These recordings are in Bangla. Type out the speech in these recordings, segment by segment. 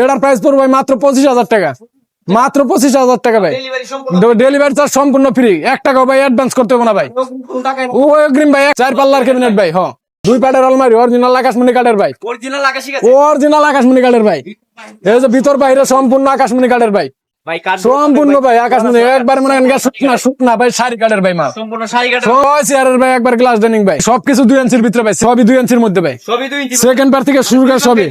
এটার প্রাইস পড়বে ভাই মাত্র পঁচিশ হাজার টাকা। মাত্র পঁচিশ হাজার টাকা ভাই। ডেলিভারি চার্জ সম্পূর্ণ ফ্রি এক টাকা ভাই অ্যাডভান্স করতে হবে না ভাই। ও অগ্রিম ভাই চার পাল্লার ক্যাবিনেট ভাই হ্যাঁ। দুই পাটের অলমারি অরিজিনাল আকাশমণি কাঠের ভাই। অরিজিনাল আকাশমণি কাঠের ভাই। এই যে ভিতর বাইরে সম্পূর্ণ আকাশমণি কাঠের ভাই। সম্পূর্ণ ভাই? আকাশমণি একবার মনে শুকনা শুকনা ভাই শাড়ি কাঠের ভাই মাল। সম্পূর্ণ শাড়ি কাঠ ভাই একবার গ্লাস ডাইনিং ভাই। সবকিছু দুই ইঞ্চির ভিতরে ভাই সবই দুই ইঞ্চির মধ্যে ভাই। সবই দুই ইঞ্চি সেকেন্ড পার থেকে শুরু করে সবই।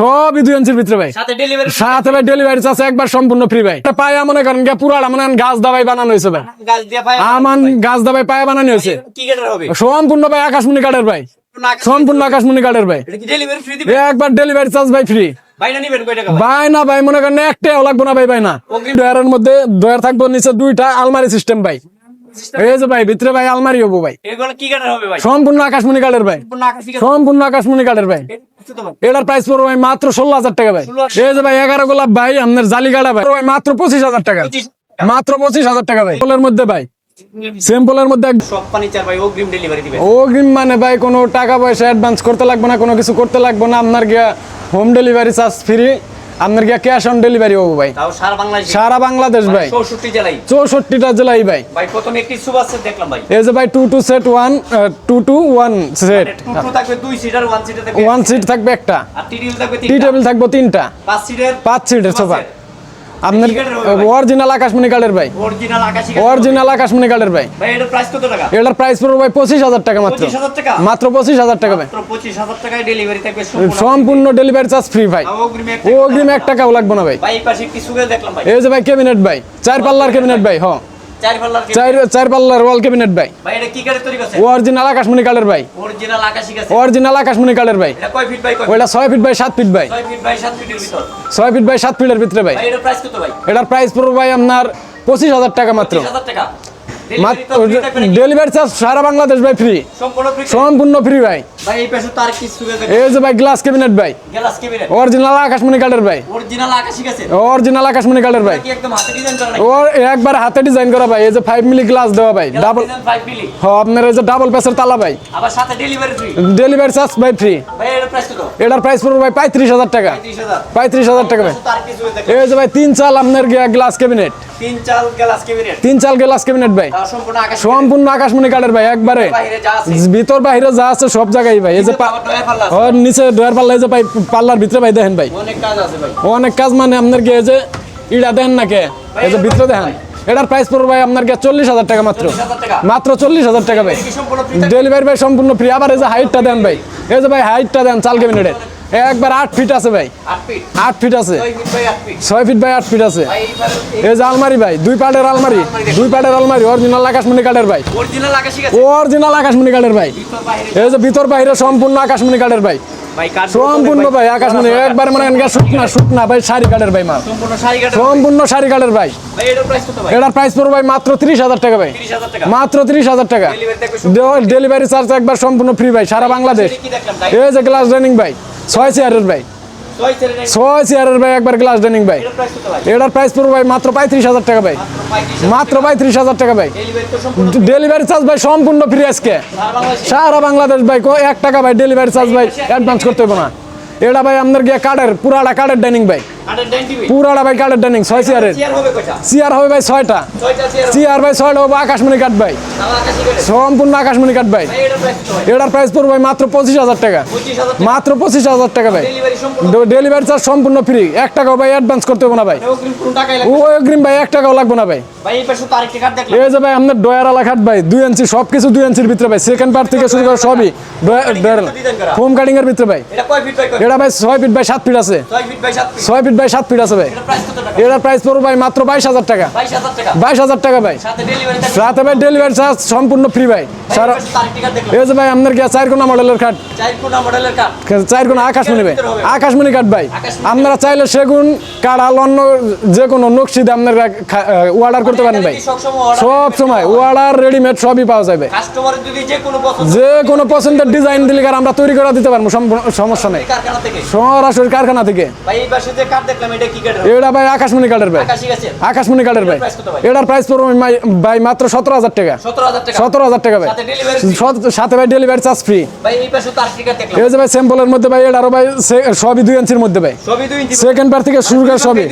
সবই। দুই ইঞ্চির ভিতরে। ভাই। সাথে ডেলিভারি ভাই ডেলিভারি চার্জ একবার সম্পূর্ণ ফ্রি ভাই। পায়া মনে করেন পুরাটা মনে গাছ দাবাই বানানো হয়েছে ভাই। গাছ আমান গাছ দাবাই পায়া বানানো হয়েছে। কাটার সম্পূর্ণ ভাই আকাশমণি কাঠের ভাই। সম্পূর্ণ আকাশমণি কাঠের ভাই। একবার ডেলিভারি চার্জ ভাই ফ্রি ভাই না ভাই? মনে করেন একটাও লাগবো না ভাই ভাই না। ডয়ারের মধ্যে ডয়ার থাকব নিচে দুইটা আলমারি সিস্টেম ভাই। এই যে ভাই ভিতরে ভাই আলমারি হব ভাই। সম্পূর্ণ আকাশমণি সম্পূর্ণ আকাশমণি এটার প্রাইস পড়বে ভাই মাত্র ষোলো হাজার টাকা ভাই। এই যে ভাই এগারো গোলাপ ভাই আপনার জালি গাড়া ভাই। মাত্র পঁচিশ হাজার টাকা। মাত্র পঁচিশ হাজার টাকা ভাই। মধ্যে ভাই। সিম্পলের মধ্যে সব ফার্নিচার ভাই অগ্রিম ডেলিভারি দিবে অগ্রিম মানে ভাই কোনো টাকা পয়সা অ্যাডভান্স করতে লাগবে না কোনো কিছু করতে লাগবে না আপনার গিয়া হোম ডেলিভারি চার্জ ফ্রি আপনার গিয়া ক্যাশ অন ডেলিভারি হব ভাই। সারা বাংলাদেশ ভাই। চৌষট্টি জেলায়। চৌষট্টিটা জেলাই ভাই। ভাই প্রথমে একটি সুবাস দেখলাম ভাই। এই যে ভাই two two set one two two one set one seat থাকবে একটা। টি টেবিল থাকবে তিনটা। টেবিল থাকবে তিনটা। পাঁচ সিটের পাঁচ সিটের সোফা আপনার? অরিজিনাল আকাশমণি কার্ডের ভাই। অরিজিনাল আকাশমণি কার্ডের ভাই। এটার প্রাইস পড়বে ভাই পঁচিশ হাজার টাকা মাত্র। 25,000 টাকা? মাত্র পঁচিশ হাজার টাকা ভাই। সম্পূর্ণ ডেলিভারি চার্জ ফ্রি ভাই। অগ্রিম এক টাকাও লাগবে না। ভাই। এই যে ভাই ক্যাবিনেট ভাই। চার পাল্লার ক্যাবিনেট ভাই হ। চার পাল্লার ওয়াল ক্যাবিনেট ভাই। ভাই এটা কি কাঠের তৈরি করছে? অরিজিনাল আকাশমণি কাঠের ভাই। অরিজিনাল আকাশি গাছ। অরিজিনাল আকাশমণি কাঠের ভাই। এটা কয় ফিট বাই কয় ফিট? ওইটা ছয় ফিট বাই সাত ফিট ভাই। ছয় ফিট বাই সাত ফিটের ছয় ফিট বাই সাত ফিটের ভিতরে ভাই। এটার প্রাইস পড়বে ভাই আপনার পঁচিশ হাজার টাকা মাত্র। ডেলিভারি চার্জ সারা বাংলাদেশ ভাই ফ্রি সম্পূর্ণ সম্পূর্ণ ফ্রি ভাই। ভাই এই পাশে তার কি সুগে এই যে ভাই গ্লাস ক্যাবিনেট ভাই। গ্লাস কেবিনেট অরিজিনাল আকাশমণি কাঠের ভাই। অরিজিনাল আকাশি অরিজিনাল আকাশমণি কাঠের ভাই। কি একদম হাতে ডিজাইন করা ওর একবার হাতে ডিজাইন করা ভাই। এই যে ফাইভ মিলি গ্লাস দেওয়া ভাই। ডাবল 5 মিলি হ আপনার এই যে ডাবল পেসের তালা ভাই। আবার সাথে ডেলিভারি ফ্রি ডেলিভারি চার্জ ভাই ফ্রি ভাই এটার প্রাইস কত? এটার প্রাইস পড়বে ভাই পঁয়ত্রিশ হাজার টাকা। 35000 পঁয়ত্রিশ হাজার টাকা ভাই। এই যে ভাই তিন চাল আপনার গ্লাস ক্যাবিনেট তিন চাল গ্লাস কেবিনেট তিন চাল গ্লাস ক্যাবিনেট ভাই। সম্পূর্ণ আকাশি সম্পূর্ণ আকাশমণি কাঠের ভাই একবারে। বাইরে ভিতর বাহিরে যা আছে সব জায়গায় ভাই এই যে। ওর নিচে ডয়ার পাল্লা এই যে ভাই পাল্লার ভিতরে ভাই দেখেন ভাই। অনেক কাজ আছে ভাই। অনেক কাজ মানে আপনার কি এই যে ইড়া দেন না কে? এই যে ভিতরে দেখেন। এটার প্রাইস পড়বে ভাই আপনার কি চল্লিশ হাজার টাকা মাত্র? মাত্র চল্লিশ হাজার টাকা ভাই। ডেলিভারি ভাই সম্পূর্ণ ফ্রি আবার এই যে হাইটটা দেন ভাই। এই যে ভাই হাইটটা দেন চাল ক্যাবিনেটের একবার আট ফিট আছে ভাই। আট ফিট আছে। 6 ফিট বাই 8 ফিট ছয় ফিট বাই আট ফিট আছে। এই যে আলমারি ভাই দুই পাটের আলমারি। দুই পাটের আলমারি অরিজিনাল আকাশমণি কাঠের ভাই। অরিজিনাল আকাশমণি কাঠের ভাই। এই যে ভিতর বাইরে সম্পূর্ণ আকাশমণি কাঠের ভাই। সম্পূর্ণ ভাই। আকাশমণি। একবার মনে শুকনা শুকনা ভাই শাড়ি কাঠের ভাই মাল। সম্পূর্ণ শাড়ি কাঠের ভাই। এটার প্রাইস পড়বে ভাই মাত্র তিরিশ হাজার টাকা ভাই। মাত্র তিরিশ হাজার টাকা। ডেলিভারি চার্জ একবার সম্পূর্ণ ফ্রি ভাই সারা বাংলাদেশ। এই যে গ্লাস ডাইনিং ভাই। ছয় চেয়ারের ভাই। ছয় চেয়ারের ভাই একবার গ্লাস ডাইনিং ভাই। এটার প্রাইস পুরো ভাই? পড়বে মাত্র পঁয়ত্রিশ হাজার টাকা ভাই। মাত্র পঁয়ত্রিশ হাজার টাকা। ভাই। ডেলিভারি চার্জ ভাই সম্পূর্ণ ফ্রি আজকে। সারা বাংলাদেশ। ভাই কো এক টাকা ভাই ডেলিভারি চার্জ ভাই অ্যাডভান্স করতে হবে না। এটা ভাই আপনার গিয়ে কার্ডের পুরাটা কার্ডের ডাইনিং ভাই। পুরাটা ভাই কাঠের ডাইনিং ছয় চেয়ারের। চেয়ার হবে ভাই ছয়টা। চেয়ার ভাই ছয়টা হবে আকাশমণি কাঠ ভাই। সম্পূর্ণ আকাশমণি কাঠ ভাই। এটার প্রাইস পড়বে ভাই মাত্র পঁচিশ হাজার টাকা। মাত্র পঁচিশ হাজার টাকা ভাই। ডেলিভারি চার্জ সম্পূর্ণ ফ্রি এক টাকাও ভাই অ্যাডভান্স করতে হবে না ভাই। অগ্রিম ও অগ্রিম ভাই এক টাকাও লাগবে না ভাই। এই যে ভাই আপনার ডয়ার আলা খাট ভাই দুই ইঞ্চি সব কিছু দুই ইঞ্চির ভিতরে ভাই। সেকেন্ড পার্ট থেকে শুরু করে সবই। ডয়ার ডিজাইন ফোম কাটিং এর ভিতরে ভাই। এটা ভাই ছয় ফিট বাই সাত ফিট আছে। ছয় ফিট বাই 7 ফিট ছয় ফিট বাই সাত ফিট আছে ভাই এটার প্রাইস পড়বে ভাই মাত্র বাইশ হাজার টাকা। 22000 টাকা? বাইশ হাজার টাকা ভাই। সাথে ডেলিভারি সাথে ভাই ডেলিভারি চার্জ সম্পূর্ণ ফ্রি ভাই। এই যে ভাই আপনার কি চার কোনা মডেলের কাঠ চার কোনা আকাশমণি ভাই। আকাশমণি কাঠ ভাই। আপনারা চাইলে সেগুন কাঠ অন্য যে কোনো নকশিদে আপনারা অর্ডার করতে পারেন ভাই। সব সময় অর্ডার রেডিমেড সবই পাওয়া যাবে যে কোনো পছন্দের ডিজাইন দিলে আমরা তৈরি করে দিতে পারব? সমস্যা নেই। সরাসরি কারখানা থেকে। এটা ভাই আকাশমণি কাঠের ভাই। আকাশমণি কাঠের ভাই। এটার প্রাইস পড়বে ভাই- মাত্র সতেরো হাজার টাকা। সতেরো হাজার টাকা ভাই। সাথে ডেলিভারি সাথে ভাই ডেলিভারি চার্জ ফ্রি ভাই এই পাশে তো আশি টাকা দেখলাম এই যে ভাই স্যাম্পলের মধ্যে ভাই এটারও ভাই সবই দুই ইঞ্চির মধ্যে ভাই। সবই দুই ইঞ্চি সেকেন্ড পার থেকে শুরু করে সবই।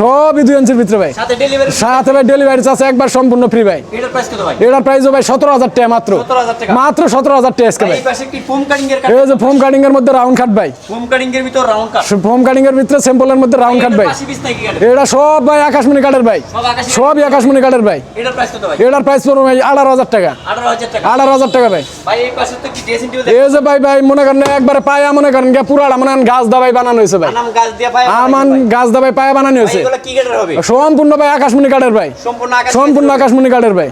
সবই। দুই ইঞ্চির ভিতরে। ভাই। সাথে ডেলিভারি সাথে ভাই ডেলিভারি চার্জ একবার সম্পূর্ণ ফ্রি ভাই। এটার প্রাইস কত ভাই? এটার প্রাইসও ভাই সতেরো হাজার টাকা মাত্র। 17,000 টাকা। মাত্র সতেরো হাজার টাকা আজকে ভাই এই পাশে কি ফোম কাটিং এর এই যে ফোম কাটিং এর মধ্যে রাউন্ড কাট ভাই। ফোম কাটিং এর ভিতর রাউন্ড কাট ফোম কাটিং এর ভিতরে স্যাম্পলের মধ্যে রাউন্ড কাট ভাই। এটা সব ভাই আকাশমণি কাঠের ভাই। সব সবই আকাশমণি কাঠের ভাই। এটার প্রাইস কত ভাই? এটার প্রাইস পড়বে ভাই আঠারো হাজার টাকা। আঠারো হাজার টাকা। আঠারো হাজার টাকা ভাই এই যে ভাই ভাই মনে করেন একবারে পায়া মনে করেন পুরাটা মনে করেন গাছ দাবাই বানানো হয়েছে ভাই। আমান গাছ দাবাই পায়া বানানো হয়েছে। সম্পূর্ণ ভাই আকাশমণি কাঠের ভাই। সম্পূর্ণ আকাশ আকাশমণি কাঠের ভাই।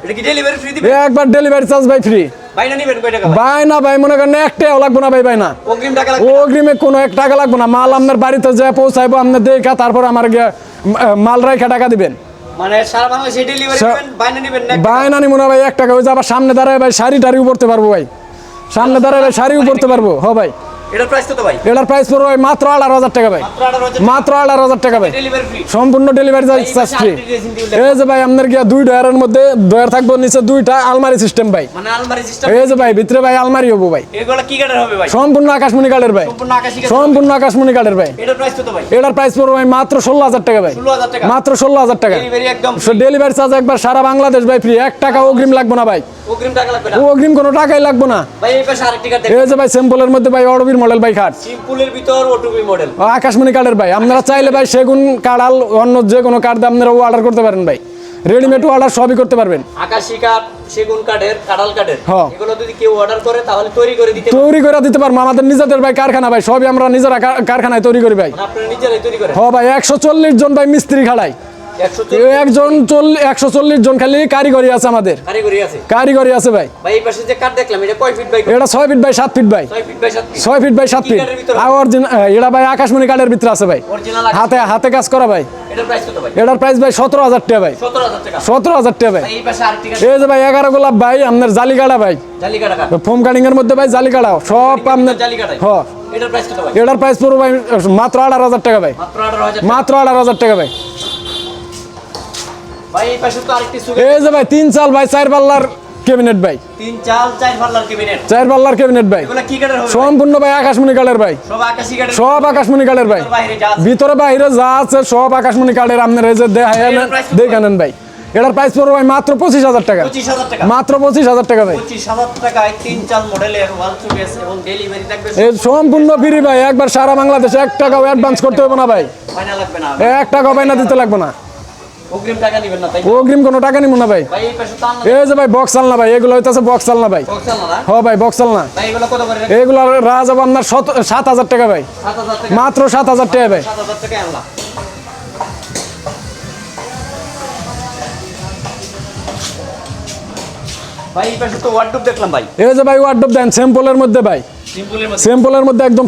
একবার ডেলিভারি চার্জ ভাই ফ্রি ভাই? না ভাই মনে করেন একটাও লাগবো না ভাই ভাই না? অগ্রিম কোনো এক টাকা লাগবো না। মাল আপনার বাড়িতে যা পৌঁছাইবো আপনার দেখা তারপর আমার গিয়া মাল রাইখা টাকা দিবেন। মানে সারা বাংলাদেশে ডেলিভারি সা- দিবেন ভাই না নিবেন না না ভাই এক টাকা ওই যে আবার সামনে দাঁড়ায় ভাই শাড়ি টাড়ি উপরতে পারব ভাই। সামনে দাঁড়ায় ভাই শাড়ি উপরতে পারব। হ ভাই। এটার প্রাইস কত ভাই? এটার প্রাইস পড়বে ভাই মাত্র আঠারো হাজার টাকা ভাই। মাত্র আঠারো হাজার মাত্র আঠারো হাজার টাকা ভাই। সম্পূর্ণ ডেলিভারি চার্জ ফ্রি এই যে ভাই আপনার গিয়া দুই ডয়ারের মধ্যে ডয়ার থাকব নিচে দুইটা আলমারি সিস্টেম ভাই। মানে আলমারি সিস্টেম এই যে ভাই ভিতরে ভাই আলমারি হব ভাই। এগুলো কি কাঠের হবে ভাই? সম্পূর্ণ আকাশমণি কাঠের ভাই। সম্পূর্ণ আকাশমণি কাঠের ভাই। এটার প্রাইস কত ভাই? এটার প্রাইস পড়বে ভাই মাত্র ষোলো হাজার টাকা ভাই। ষোলো হাজার টাকা। মাত্র ষোলো হাজার টাকা। ডেলিভারি একদম ডেলিভারি চার্জ একবার সারা বাংলাদেশ ভাই ফ্রি এক টাকা অগ্রিম লাগবে না ভাই। অগ্রিম টাকা লাগবে না। অগ্রিম কোনো টাকাই লাগবে না। ভাই এই পাশে আরেকটি কাঠ এই যে ভাই স্যাম্পলের মধ্যে ভাই অরবির মডেল ভাই খাট। সিম্পলের ভিতর ওটুবি মডেল আকাশমণি কাঠের ভাই। আপনারা চাইলে ভাই সেগুন কাড়াল অন্য যে কোনো কাঠ দিয়ে আপনারা অর্ডার করতে পারেন ভাই। রেডিমেড অর্ডার সবই করতে পারবেন। আকাশি কাঠ সেগুন কাঠের কাঁঠাল কাঠের। হ্যাঁ। এগুলো যদি কেউ অর্ডার করে তাহলে তৈরি করে দিতে তৈরি করে দিতে পারব। আমাদের নিজেদের ভাই কারখানা ভাই সবই আমরা নিজেরা কারখানায় তৈরি করি ভাই। মানে আপনারা নিজেরাই তৈরি করেন। হ ভাই একশো চল্লিশ জন ভাই মিস্ত্রি খাড়াই একজন একশো চল্লিশ জন খালি কারিগরি আছে আমাদের। কারিগরি আছে? ভাই। এটা ছয় ফিট বাই সাত ফিট বাই ছয় ফিট বাই সাত ফিট ভিতরে? এটা ভাই আকাশমণি কাঠের ভিতরে আছে ভাই। হাতে হাতে কাজ করা ভাই। এটার প্রাইস ভাই? সতেরো হাজার টাকা ভাই। সতেরো হাজার টাকা। ভাই। এই যে ভাই এগারো গোলাপ ভাই আপনার জালিকাটা ভাই। ফোম কাটিং এর মধ্যে ভাই জালিকাটাও সব আপনার জালিকা এটার প্রাইস কত ভাই? পড়বে মাত্র আঠারো হাজার টাকা ভাই। মাত্র আঠারো হাজার টাকা। ভাই। এই যে ভাই তিন চাল ভাই চার পাল্লার ক্যাবিনেট ভাই। তিন চাল চার পাল্লার কেবিনেট চার পাল্লার ক্যাবিনেট ভাই। এগুলো কি কাঠের হবে সম্পূর্ণ ভাই আকাশমণি কাঠের ভাই। সব আকাশি কাঠের। সব আকাশমণি কাঠের ভাই। ভিতরে বাইরে যা আছে। সব আকাশমণি কাঠের। আপনার এই যে দেখায় এটার price কত? দেখে নেন ভাই। এটার প্রাইস পড়বে ভাই মাত্র পঁচিশ হাজার টাকা। মাত্র পঁচিশ হাজার টাকা ভাই। সম্পূর্ণ ফ্রি ভাই। একবার সারা বাংলাদেশে এক টাকাও অ্যাডভান্স করতে হবে না ভাই। ফাইনা লাগবে না। এক টাকাও বাইনা দিতে লাগবে না। অগ্রিম টাকা নেবেন না তাই অগ্রিম কোনো টাকা নিব না ভাই। এই যে ভাই বক্স চালনা ভাই এগুলো হইতেছে বক্স চালনা ভাই। হ ভাই বক্স ভাই এগুলো রাজা আপনার সাত হাজার টাকা ভাই। মাত্র সাত হাজার টাকা ভাই। ভাই এই পাশে তো ওয়ার্ডরোব দেখলাম ভাই। এই যে ভাই ওয়ার্ডব দেন স্যাম্পলের মধ্যে ভাই। স্যাম্পলের মধ্যে একদম